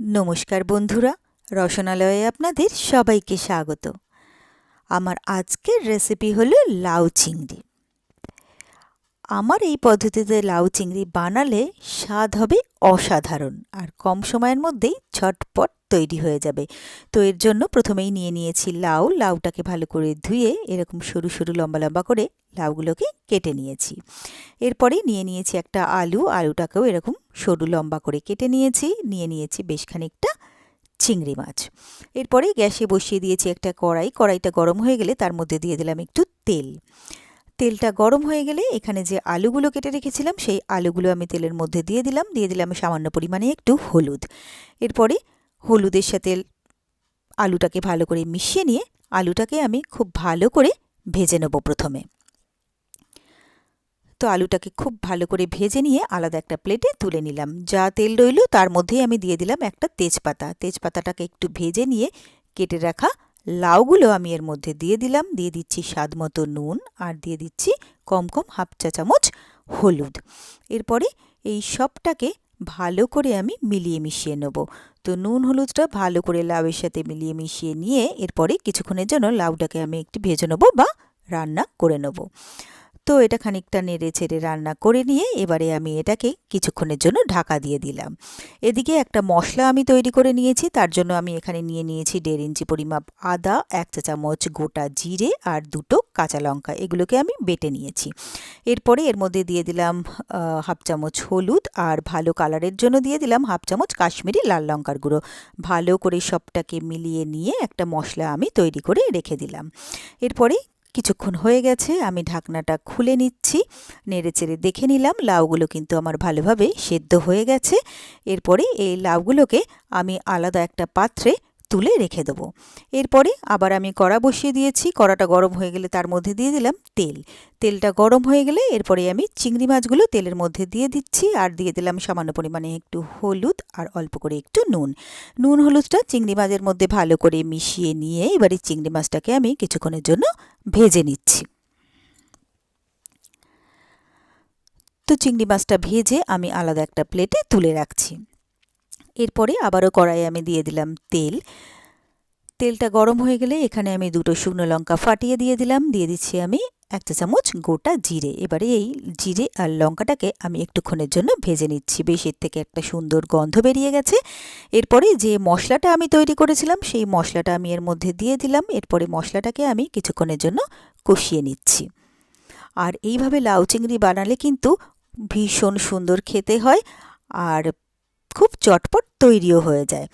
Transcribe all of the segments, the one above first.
নমস্কার বন্ধুরা রসনালয়ে আপনাদের সবাইকে স্বাগত। আমার আজকের রেসিপি হলো লাউ চিংড়ি। আমার এই পদ্ধতিতে লাউ চিংড়ি বানালে স্বাদ হবে অসাধারণ আর কম সময়ের মধ্যেই ঝটপট তৈরি হয়ে যাবে। তো এর জন্য প্রথমেই নিয়ে নিয়েছি লাউ, লাউটাকে ভালো করে ধুয়ে এরকম সরু সরু লম্বা লম্বা করে লাউগুলোকে কেটে নিয়েছি। এরপরে নিয়ে নিয়েছি একটা আলু, আলুটাকেও এরকম সরু লম্বা করে কেটে নিয়েছি, নিয়ে নিয়েছি বেশ খানিকটা চিংড়ি মাছ। এরপরে গ্যাসে বসিয়ে দিয়েছি একটা কড়াই, কড়াইটা গরম হয়ে গেলে তার মধ্যে দিয়ে দিলাম একটু তেল। তেলটা গরম হয়ে গেলে এখানে যে আলুগুলো কেটে রেখেছিলাম, সেই আলুগুলো আমি তেলের মধ্যে দিয়ে দিলাম। দিয়ে দিলাম সামান্য পরিমাণে একটু হলুদ। এরপরে হলুদের সাথে আলুটাকে ভালো করে মিশিয়ে নিয়ে আলুটাকে আমি খুব ভালো করে ভেজে নেব প্রথমে। তো আলুটাকে খুব ভালো করে ভেজে নিয়ে আলাদা একটা প্লেটে তুলে নিলাম। যা তেল রইল তার মধ্যেই আমি দিয়ে দিলাম একটা তেজপাতা। তেজপাতাটাকে একটু ভেজে নিয়ে কেটে রাখা লাউগুলো আমি এর মধ্যে দিয়ে দিলাম। দিয়ে দিচ্ছি স্বাদ মতো নুন আর দিয়ে দিচ্ছি কম কম হাফ চা চামচ হলুদ। এরপরে এই সবটাকে ভালো করে আমি মিলিয়ে মিশিয়ে নেব। তো নুন হলুদটা ভালো করে লাউয়ের সাথে মিলিয়ে মিশিয়ে নিয়ে এরপরে কিছুক্ষণের জন্য লাউটাকে আমি একটু ভেজে নেব বা রান্না করে নেব। তো এটা খানিকটা নেড়ে ছেড়ে রান্না করে নিয়ে এবারে আমি এটাকে কিছুক্ষণের জন্য ঢাকা দিয়ে দিলাম। এদিকে একটা মশলা আমি তৈরি করে নিয়েছি, তার জন্য আমি এখানে নিয়ে নিয়েছি দেড় ইঞ্চি পরিমাপ আদা, এক চা চামচ গোটা জিরে আর দুটো কাঁচা লঙ্কা, এগুলোকে আমি বেটে নিয়েছি। এরপরে এর মধ্যে দিয়ে দিলাম হাফ চামচ হলুদ আর ভালো কালারের জন্য দিয়ে দিলাম হাফ চামচ কাশ্মীরি লাল লঙ্কার গুঁড়ো। ভালো করে সবটাকে মিলিয়ে নিয়ে একটা মশলা আমি তৈরি করে রেখে দিলাম। এরপরে কিছুক্ষণ হয়ে গেছে, আমি ঢাকনাটা খুলে নিচ্ছি, নেড়ে চেড়ে দেখে নিলাম, লাউগুলো কিন্তু আমার ভালোভাবে সেদ্ধ হয়ে গেছে। এরপরে এই লাউগুলোকে আমি আলাদা একটা পাত্রে তুলে রেখে দেবো। এরপরে আবার আমি কড়া বসিয়ে দিয়েছি। কড়াটা গরম হয়ে গেলে তার মধ্যে দিয়ে দিলাম তেল। তেলটা গরম হয়ে গেলে এরপরে আমি চিংড়ি মাছগুলো তেলের মধ্যে দিয়ে দিচ্ছি আর দিয়ে দিলাম সামান্য পরিমাণে একটু হলুদ আর অল্প করে একটু নুন। নুন, হলুদটা চিংড়ি মাছের মধ্যে ভালো করে মিশিয়ে নিয়ে এবারে চিংড়ি মাছটাকে আমি কিছুক্ষণের জন্য ভেজে নিচ্ছি। তো চিংড়ি মাছটা ভেজে আমি আলাদা একটা প্লেটে তুলে রাখছি। এরপরে আবারও কড়াইয়ে আমি দিয়ে দিলাম তেল। তেলটা গরম হয়ে গেলে এখানে আমি দুটো শুকনো লঙ্কা ফাটিয়ে দিয়ে দিলাম। দিয়ে দিচ্ছি আমি এক চা চামচ গোটা জিরে। এবারে এই জিরে আর লঙ্কাটাকে আমি একটুক্ষণের জন্য ভেজে নিচ্ছি। বেশ, এর থেকে একটা সুন্দর গন্ধ বেরিয়ে গেছে। এরপরে যে মশলাটা আমি তৈরি করেছিলাম, সেই মশলাটা আমি এর মধ্যে দিয়ে দিলাম। এরপরে মশলাটাকে আমি কিছুক্ষণের জন্য কষিয়ে নিচ্ছি। আর এইভাবে লাউ চিংড়ি বানালে কিন্তু ভীষণ সুন্দর খেতে হয়। আর খুব চটপট তৈরিও হয়ে যায়।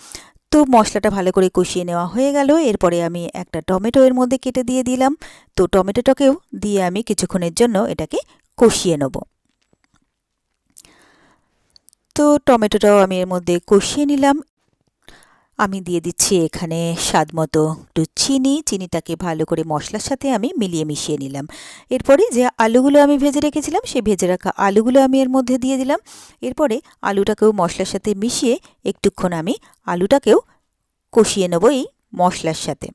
তো মশলাটা ভালো করে কষিয়ে নেওয়া হয়ে গেল। এরপরে আমি একটা টমেটো এর মধ্যে কেটে দিয়ে দিলাম। তো টমেটোটাকেও দিয়ে আমি কিছুক্ষণের জন্য এটাকে কষিয়ে নেব। তো টমেটোটাও আমি এর মধ্যে কষিয়ে নিলাম। আমি দিয়ে দিচ্ছি এখানে স্বাদ মতো একটু চিনি। চিনিটাকে ভালো করে মশলার সাথে আমি মিলিয়ে মিশিয়ে নিলাম। এরপরে যে আলুগুলো আমি ভেজে রেখেছিলাম, সেই ভেজে রাখা আলুগুলো আমি এর মধ্যে দিয়ে দিলাম। এরপরে আলুটাকেও মশলার সাথে মিশিয়ে একটুক্ষণ আমি আলুটাকেও কষিয়ে নেব এই মশলার সাথে।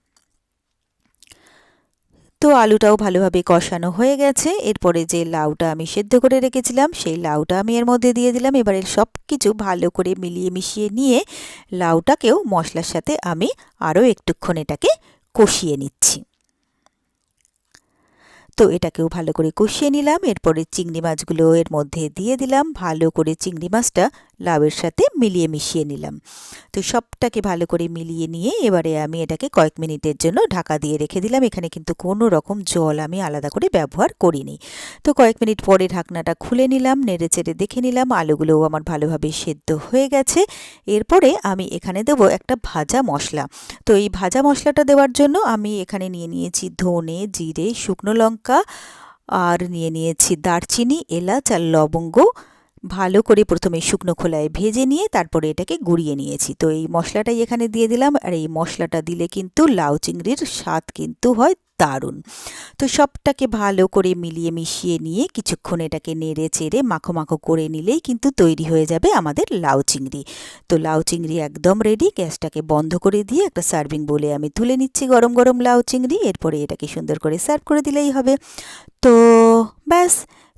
তো আলুটাও ভালোভাবে কষানো হয়ে গেছে। এরপরে যে লাউটা আমি সেদ্ধ করে রেখেছিলাম, সেই লাউটা আমি এর মধ্যে দিয়ে দিলাম। এবারে সব কিছু ভালো করে মিলিয়ে মিশিয়ে নিয়ে লাউটাকেও মশলার সাথে আমি আরও একটুক্ষণ এটাকে কষিয়ে নিচ্ছি। তো এটাকেও ভালো করে কষিয়ে নিলাম। এরপরে চিংড়ি মাছগুলো এর মধ্যে দিয়ে দিলাম। ভালো করে চিংড়ি মাছটা লাউয়ের সাথে মিলিয়ে মিশিয়ে নিলাম। তো সবটাকে ভালো করে মিলিয়ে নিয়ে এবারে আমি এটাকে কয়েক মিনিটের জন্য ঢাকা দিয়ে রেখে দিলাম। এখানে কিন্তু কোনো রকম জল আমি আলাদা করে ব্যবহার করিনি। তো কয়েক মিনিট পরে ঢাকনাটা খুলে নিলাম, নেড়ে চেড়ে দেখে নিলাম, আলুগুলোও আমার ভালোভাবে সেদ্ধ হয়ে গেছে। এরপরে আমি এখানে দেবো একটা ভাজা মশলা। তো এই ভাজা মশলাটা দেওয়ার জন্য আমি এখানে নিয়ে নিয়েছি ধনে, জিরে, শুকনো লঙ্কা আর নিয়ে নিয়েছি দারচিনি, এলাচ আর লবঙ্গ। ভালো করে প্রথমে শুকনো খোলায় ভেজে নিয়ে তারপরে এটাকে গুঁড়িয়ে নিয়েছি। তো এই মশলাটাই এখানে দিয়ে দিলাম। আর এই মশলাটা দিলে কিন্তু লাউ চিংড়ির স্বাদ কিন্তু হয় দারুণ। তো সবটাকে ভালো করে মিলিয়ে মিশিয়ে নিয়ে কিছুক্ষণ এটাকে নেড়ে চেড়ে মাখো মাখো করে নিলেই কিন্তু তৈরি হয়ে যাবে আমাদের লাউ চিংড়ি। তো লাউ চিংড়ি একদম রেডি গ্যাসটাকে বন্ধ করে দিয়ে একটা সার্ভিং বলে আমি তুলে নিচ্ছি গরম গরম লাউ চিংড়ি, এরপরে এটাকে সুন্দর করে সার্ভ করে দিলেই হবে। তো ব্যাস